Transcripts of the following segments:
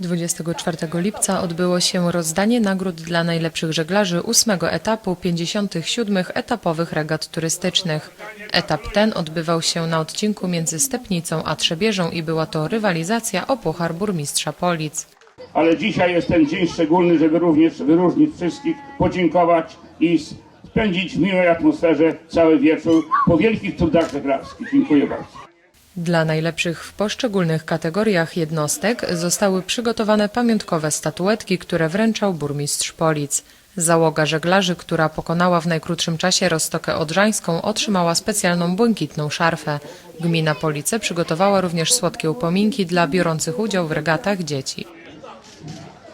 24 lipca odbyło się rozdanie nagród dla najlepszych żeglarzy ósmego etapu 57 etapowych regat turystycznych. Etap ten odbywał się na odcinku między Stepnicą a Trzebieżą i była to rywalizacja o puchar burmistrza Polic. ale dzisiaj jest ten dzień szczególny, żeby również wyróżnić wszystkich, podziękować i spędzić w miłej atmosferze cały wieczór po wielkich cudach żeglarskich. Dziękuję bardzo. Dla najlepszych w poszczególnych kategoriach jednostek zostały przygotowane pamiątkowe statuetki, które wręczał burmistrz Polic. Załoga żeglarzy, która pokonała w najkrótszym czasie Roztokę Odrzańską, otrzymała specjalną błękitną szarfę. Gmina Police przygotowała również słodkie upominki dla biorących udział w regatach dzieci.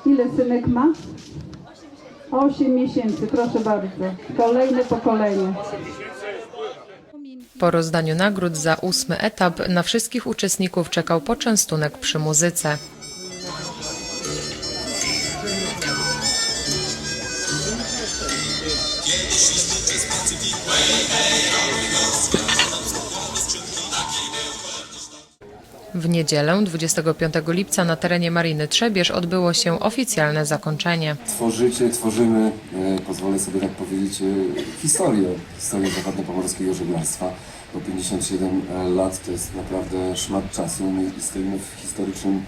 Ile synek ma? 8 miesięcy, proszę bardzo. Kolejne pokolenie. Po rozdaniu nagród za ósmy etap na wszystkich uczestników czekał poczęstunek przy muzyce. W niedzielę 25 lipca na terenie Mariny Trzebież odbyło się oficjalne zakończenie. Tworzycie, tworzymy, e, pozwolę sobie tak powiedzieć, e, historię, historię zachodniopomorskiego żeglarstwa, bo 57 lat to jest naprawdę szmat czasu My stoimy w historycznym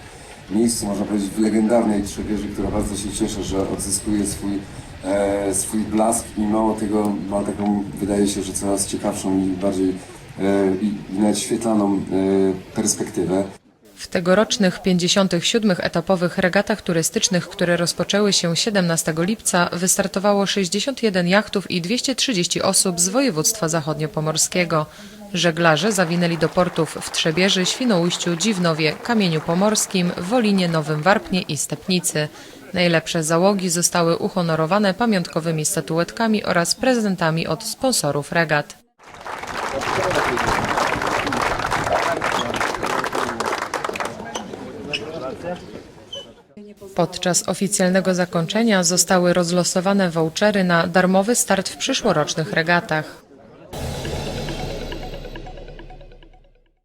miejscu, można powiedzieć w legendarnej Trzebieży, która bardzo się cieszy, że odzyskuje swój, e, swój blask i mało tego ma taką, wydaje się, że coraz ciekawszą i bardziej e, i, i nawet świetlaną e, perspektywę. W tegorocznych 57 etapowych regatach turystycznych, które rozpoczęły się 17 lipca, wystartowało 61 jachtów i 230 osób z województwa zachodniopomorskiego. Żeglarze zawinęli do portów w Trzebieży, Świnoujściu, Dziwnowie, Kamieniu Pomorskim, Wolinie, Nowym Warpnie i Stepnicy. Najlepsze załogi zostały uhonorowane pamiątkowymi statuetkami oraz prezentami od sponsorów regat. Podczas oficjalnego zakończenia zostały rozlosowane vouchery na darmowy start w przyszłorocznych regatach.